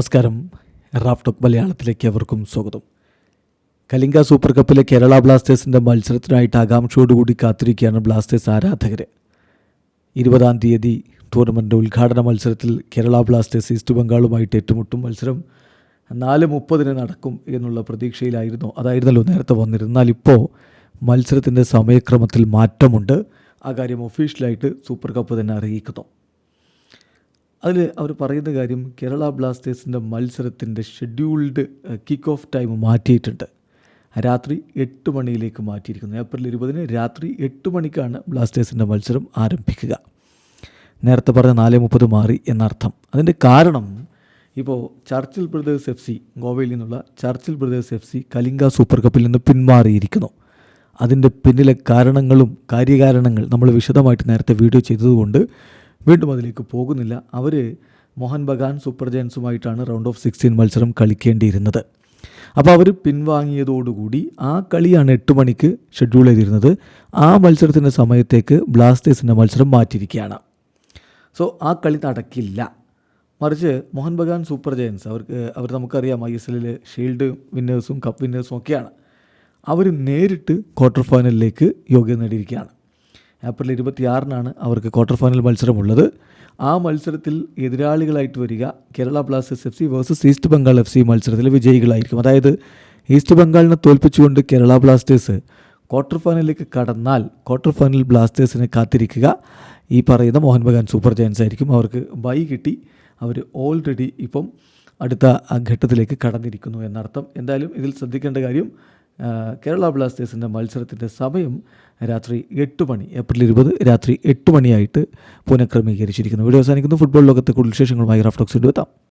നമസ്കാരം. റാഫ്ടോക്ക് മലയാളത്തിലേക്ക് അവർക്കും സ്വാഗതം. കലിംഗ സൂപ്പർ കപ്പിലെ കേരള ബ്ലാസ്റ്റേഴ്സിന്റെ മത്സരത്തിനായിട്ട് ആകാംക്ഷയോടുകൂടി കാത്തിരിക്കുകയാണ് ബ്ലാസ്റ്റേഴ്സ് ആരാധകർ ഇരുപതാം തീയതി ടൂർണമെന്റ് ഉദ്ഘാടന മത്സരത്തിൽ കേരള ബ്ലാസ്റ്റേഴ്സ് ഈസ്റ്റ് ബംഗാളുമായിട്ട് ഏറ്റുമുട്ടും. മത്സരം നാല് മുപ്പതിന് നടക്കും എന്നുള്ള പ്രതീക്ഷയിലായിരുന്നു. അതായിരുന്നല്ലോ നേരത്തെ വന്നിരുന്നാൽ ഇപ്പോൾ മത്സരത്തിന്റെ സമയക്രമത്തിൽ മാറ്റമുണ്ട്. ആ കാര്യം ഒഫീഷ്യലായിട്ട് സൂപ്പർ കപ്പ് തന്നെ അറിയിക്കുന്നു. അതിൽ അവർ പറയുന്ന കാര്യം കേരള ബ്ലാസ്റ്റേഴ്സിന്റെ മത്സരത്തിന്റെ ഷെഡ്യൂൾഡ് കിക്ക് ഓഫ് ടൈം മാറ്റിയിട്ടുണ്ട്. രാത്രി എട്ട് മണിയിലേക്ക് മാറ്റിയിരിക്കുന്നു. ഏപ്രിൽ ഇരുപതിന് രാത്രി എട്ട് മണിക്കാണ് ബ്ലാസ്റ്റേഴ്സിന്റെ മത്സരം ആരംഭിക്കുക. നേരത്തെ പറഞ്ഞ നാല് മുപ്പത് മാറി എന്നർത്ഥം. അതിന്റെ കാരണം ഇപ്പോൾ ചർച്ചിൽ ബ്രദേഴ്സ് എഫ് സി ഗോവയിൽ നിന്നുള്ള Churchill Brothers F C Kalinga super കപ്പിൽ നിന്ന് പിന്മാറിയിരിക്കുന്നു. അതിന്റെ പിന്നിലെ കാരണങ്ങളും കാര്യകാരണങ്ങൾ നമ്മൾ വിശദമായിട്ട് നേരത്തെ വീഡിയോ ചെയ്തതുകൊണ്ട് വീണ്ടും അതിലേക്ക് പോകുന്നില്ല. അവർ മോഹൻ ബഗാൻ സൂപ്പർ ജയൻസുമായിട്ടാണ് റൗണ്ട് ഓഫ് സിക്സ്റ്റീൻ മത്സരം കളിക്കേണ്ടിയിരുന്നത്. അപ്പോൾ അവർ പിൻവാങ്ങിയതോടുകൂടി ആ കളിയാണ് എട്ട് മണിക്ക് ഷെഡ്യൂൾ ചെയ്തിരുന്നത്. ആ മത്സരത്തിന്റെ സമയത്തേക്ക് ബ്ലാസ്റ്റേഴ്സിന്റെ മത്സരം മാറ്റിയിരിക്കുകയാണ്. സോ ആ കളി നടക്കില്ല. മറിച്ച് മോഹൻ ബഗാൻ സൂപ്പർ ജയൻസ് അവർക്ക് അവർ നമുക്കറിയാം ഐ എസ് എല്ലിൽ ഷീൽഡ് വിന്നേഴ്സും കപ്പ് വിന്നേഴ്സും ഒക്കെയാണ്. അവർ നേരിട്ട് ക്വാർട്ടർ ഫൈനലിലേക്ക് യോഗ്യത നേടിയിരിക്കുകയാണ്. ഏപ്രിൽ ഇരുപത്തിയാറിനാണ് അവർക്ക് ക്വാർട്ടർ ഫൈനൽ മത്സരമുള്ളത്. ആ മത്സരത്തിൽ എതിരാളികളായിട്ട് വരിക Kerala Blasters F C versus east Bengal F C മത്സരത്തിൽ വിജയികളായിരിക്കും. അതായത് ഈസ്റ്റ് ബംഗാളിനെ തോൽപ്പിച്ചുകൊണ്ട് കേരള ബ്ലാസ്റ്റേഴ്സ് ക്വാർട്ടർ ഫൈനലിലേക്ക് കടന്നാൽ ക്വാർട്ടർ ഫൈനൽ ബ്ലാസ്റ്റേഴ്സിനെ കാത്തിരിക്കുക. ഈ പറയുന്ന മോഹൻ ബഗാൻ സൂപ്പർ ജയൻസ് ആയിരിക്കും. അവർക്ക് ബൈ കിട്ടി. അവർ ഓൾറെഡി ഇപ്പം അടുത്ത ഘട്ടത്തിലേക്ക് കടന്നിരിക്കുന്നു എന്നർത്ഥം. എന്തായാലും ഇതിൽ ശ്രദ്ധിക്കേണ്ട കാര്യം കേരള ബ്ലാസ്റ്റേഴ്സിന്റെ മത്സരത്തിന്റെ സമയം രാത്രി എട്ട് മണി ഏപ്രിൽ ഇരുപത് രാത്രി എട്ട് മണിയായിട്ട് പുനഃക്രമീകരിച്ചിരിക്കുന്നു. വീഡിയോ അവസാനിക്കുന്നു. ഫുട്ബോൾ ലോകത്തെ കൂടുതൽ വിശേഷങ്ങളുമായി റഫ്ടോക്സ് എത്താം.